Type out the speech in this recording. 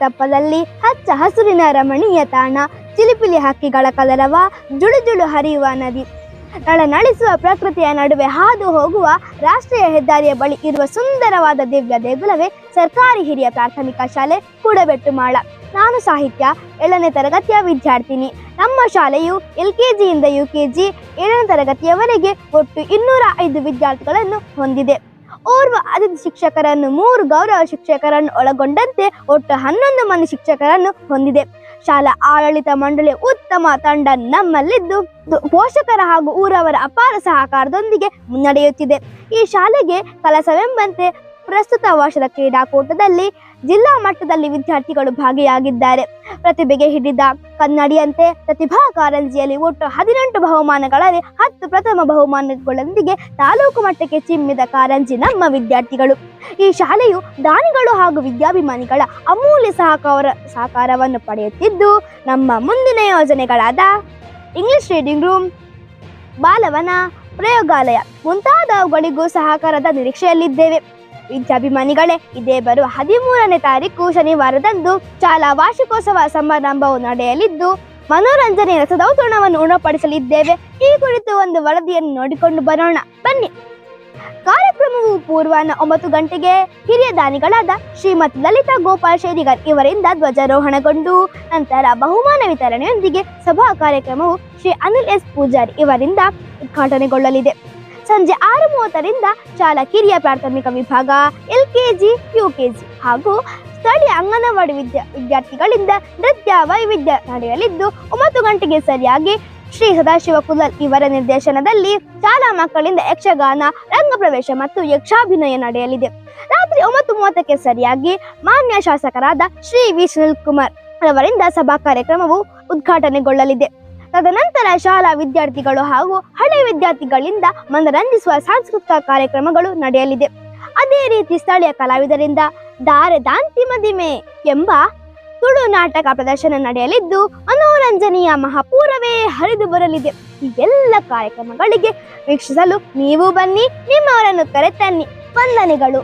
ತಪ್ಪದಲ್ಲಿ ಹಚ್ಚ ಹಸುರಿನ ರಮಣೀಯ ತಾಣ, ಚಿಲಿಪಿಲಿ ಹಕ್ಕಿಗಳ ಕಲರವ ಜುಳು ಜುಳು ಹರಿಯುವ ನದಿ. ನಳನಳಿಸುವ ಪ್ರಕೃತಿಯ ನಡುವೆ ಹಾದು ಹೋಗುವ ರಾಷ್ಟ್ರೀಯ ಹೆದ್ದಾರಿಯ ಬಳಿ ಇರುವ ಸುಂದರವಾದ ದಿವ್ಯ ದೇಗುಲವೇ ಸರ್ಕಾರಿ ಹಿರಿಯ ಪ್ರಾಥಮಿಕ ಶಾಲೆ ಕೂಡಬೆಟ್ಟು ಮಾಳ ನಾನು ಸಾಹಿತ್ಯ, ಏಳನೇ ತರಗತಿಯ ವಿದ್ಯಾರ್ಥಿನಿ. ನಮ್ಮ ಶಾಲೆಯು ಎಲ್ ಕೆ ಜಿಯಿಂದ ಯು ಕೆ ಜಿ ಏಳನೇ ತರಗತಿಯವರೆಗೆ ಒಟ್ಟು ಇನ್ನೂರ ಐದು ವಿದ್ಯಾರ್ಥಿಗಳನ್ನು ಹೊಂದಿದೆ. ಓರ್ವ ಅತಿಥಿ ಶಿಕ್ಷಕರನ್ನು, ಮೂರು ಗೌರವ ಶಿಕ್ಷಕರನ್ನು ಒಳಗೊಂಡಂತೆ ಒಟ್ಟು ಹನ್ನೊಂದು ಮಂದಿ ಶಿಕ್ಷಕರನ್ನು ಹೊಂದಿದೆ. ಶಾಲಾ ಆಡಳಿತ ಮಂಡಳಿ ಉತ್ತಮ ತಂಡ ನಮ್ಮಲ್ಲಿದ್ದು ಪೋಷಕರ ಹಾಗೂ ಊರವರ ಅಪಾರ ಸಹಕಾರದೊಂದಿಗೆ ಮುನ್ನಡೆಯುತ್ತಿದೆ ಈ ಶಾಲೆಗೆ ಕಲಸವೆಂಬಂತೆ ಪ್ರಸ್ತುತ ವರ್ಷದ ಕ್ರೀಡಾಕೂಟದಲ್ಲಿ ಜಿಲ್ಲಾ ಮಟ್ಟದಲ್ಲಿ ವಿದ್ಯಾರ್ಥಿಗಳು ಭಾಗಿಯಾಗಿದ್ದಾರೆ. ಪ್ರತಿಭೆಗೆ ಹಿಡಿದ ಕನ್ನಡಿಯಂತೆ ಪ್ರತಿಭಾ ಕಾರಂಜಿಯಲ್ಲಿ ಒಟ್ಟು ಹದಿನೆಂಟು ಬಹುಮಾನಗಳಲ್ಲಿ ಹತ್ತು ಪ್ರಥಮ ಬಹುಮಾನಗಳೊಂದಿಗೆ ತಾಲೂಕು ಮಟ್ಟಕ್ಕೆ ಚಿಮ್ಮಿದ ಕಾರಂಜಿ ನಮ್ಮ ವಿದ್ಯಾರ್ಥಿಗಳು. ಈ ಶಾಲೆಯು ದಾನಿಗಳು ಹಾಗೂ ವಿದ್ಯಾಭಿಮಾನಿಗಳ ಅಮೂಲ್ಯ ಸಹಕಾರ ಸಹಕಾರವನ್ನು ಪಡೆಯುತ್ತಿದ್ದು, ನಮ್ಮ ಮುಂದಿನ ಯೋಜನೆಗಳಾದ ಇಂಗ್ಲಿಷ್ ರೀಡಿಂಗ್ ರೂಮ್, ಬಾಲವನ, ಪ್ರಯೋಗಾಲಯ ಮುಂತಾದವುಗಳಿಗೂ ಸಹಕಾರದ ನಿರೀಕ್ಷೆಯಲ್ಲಿದ್ದೇವೆ. ವಿದ್ಯಾಭಿಮಾನಿಗಳೇ, ಇದೇ ಬರುವ ಹದಿಮೂರನೇ ತಾರೀಕು ಶನಿವಾರದಂದು ಶಾಲಾ ವಾರ್ಷಿಕೋತ್ಸವ ಸಮಾರಂಭವು ನಡೆಯಲಿದ್ದು, ಮನೋರಂಜನೆ ರಸದೌತಣವನ್ನು ಉಣಪಡಿಸಲಿದ್ದೇವೆ. ಈ ಕುರಿತು ಒಂದು ವರದಿಯನ್ನು ನೋಡಿಕೊಂಡು ಬರೋಣ. ಬನ್ನಿ. ಕಾರ್ಯಕ್ರಮವು ಪೂರ್ವಾಹ್ನ ಒಂಬತ್ತು ಗಂಟೆಗೆ ಹಿರಿಯ ದಾನಿಗಳಾದ ಶ್ರೀಮತಿ ಲಲಿತಾ ಗೋಪಾಲ್ ಶೇರಿಗರ್ ಇವರಿಂದ ಧ್ವಜಾರೋಹಣಗೊಂಡು, ನಂತರ ಬಹುಮಾನ ವಿತರಣೆಯೊಂದಿಗೆ ಸಭಾ ಕಾರ್ಯಕ್ರಮವು ಶ್ರೀ ಅನಿಲ್ ಎಸ್ ಪೂಜಾರಿ ಇವರಿಂದ ಉದ್ಘಾಟನೆಗೊಳ್ಳಲಿದೆ. ಸಂಜೆ ಆರು ಮೂವತ್ತರಿಂದ ಶಾಲಾ ಕಿರಿಯ ಪ್ರಾಥಮಿಕ ವಿಭಾಗ, L K G, U K G ಹಾಗೂ ಸ್ಥಳೀಯ ಅಂಗನವಾಡಿ ವಿದ್ಯಾ ವಿದ್ಯಾರ್ಥಿಗಳಿಂದ ನೃತ್ಯ ವೈವಿಧ್ಯ ನಡೆಯಲಿದ್ದು, ಒಂಬತ್ತು ಗಂಟೆಗೆ ಸರಿಯಾಗಿ ಶ್ರೀ ಸದಾಶಿವ ಕುಲಲ್ ಇವರ ನಿರ್ದೇಶನದಲ್ಲಿ ಶಾಲಾ ಮಕ್ಕಳಿಂದ ಯಕ್ಷಗಾನ, ರಂಗ ಪ್ರವೇಶ ಮತ್ತು ಯಕ್ಷಾಭಿನಯ ನಡೆಯಲಿದೆ. ರಾತ್ರಿ ಒಂಬತ್ತು ಮೂವತ್ತಕ್ಕೆ ಸರಿಯಾಗಿ ಮಾನ್ಯ ಶಾಸಕರಾದ ಶ್ರೀ ವಿ. ಸುನಿಲ್ ಕುಮಾರ್ ಅವರಿಂದ ಸಭಾ ಕಾರ್ಯಕ್ರಮವು ಉದ್ಘಾಟನೆಗೊಳ್ಳಲಿದೆ. ತದನಂತರ ಶಾಲಾ ವಿದ್ಯಾರ್ಥಿಗಳು ಹಾಗೂ ಹಳೆ ವಿದ್ಯಾರ್ಥಿಗಳಿಂದ ಮನರಂಜಿಸುವ ಸಾಂಸ್ಕೃತಿಕ ಕಾರ್ಯಕ್ರಮಗಳು ನಡೆಯಲಿದೆ. ಅದೇ ರೀತಿ ಸ್ಥಳೀಯ ಕಲಾವಿದರಿಂದ ದಾರೆ ದಾಂತಿ ಮದಿಮೆ ಎಂಬ ತುಳು ನಾಟಕ ಪ್ರದರ್ಶನ ನಡೆಯಲಿದ್ದು, ಮನೋರಂಜನೆಯ ಮಹಾಪೂರವೇ ಹರಿದು ಬರಲಿದೆ. ಈ ಎಲ್ಲ ಕಾರ್ಯಕ್ರಮಗಳಿಗೆ ವೀಕ್ಷಿಸಲು ನೀವು ಬನ್ನಿ, ನಿಮ್ಮವರನ್ನು ಕರೆತನ್ನಿ. ವಂದನೆಗಳು.